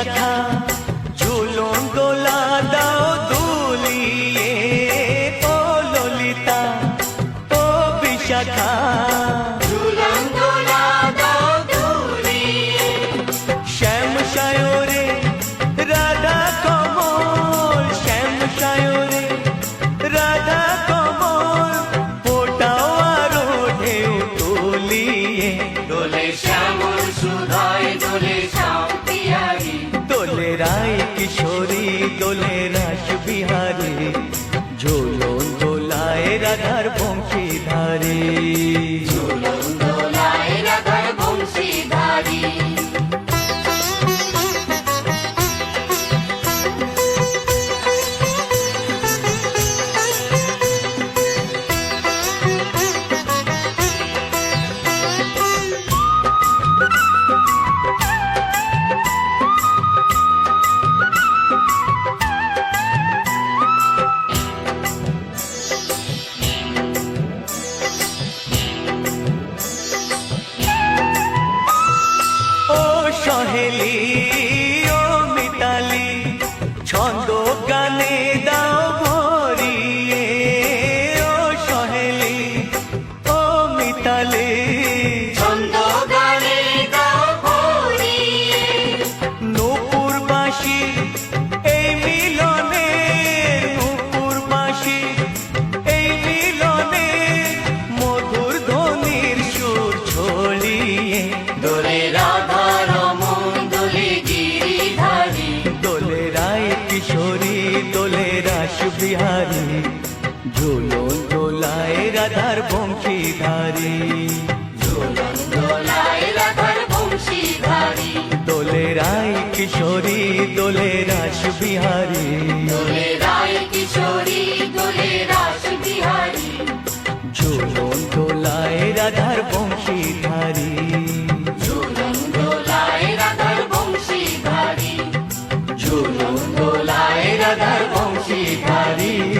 বিশাখা ঝুলন গোলা দাও দুলিয়ে ও ললিতা ও বিশাখা। দোলে রায় কিশোরী দোলে রাস বিহারী। ಮಾಡಿ কিশোরী দোলে রাস বিহারী। ঝুলন দোলায় রাধার বংশীধারী। দোলায় রাধার বংশীধারী। দোলে রায় কিশোরী দোলে রাস বিহারী। দোলে রায় কিশোরী দোলে রাস বংশীধারী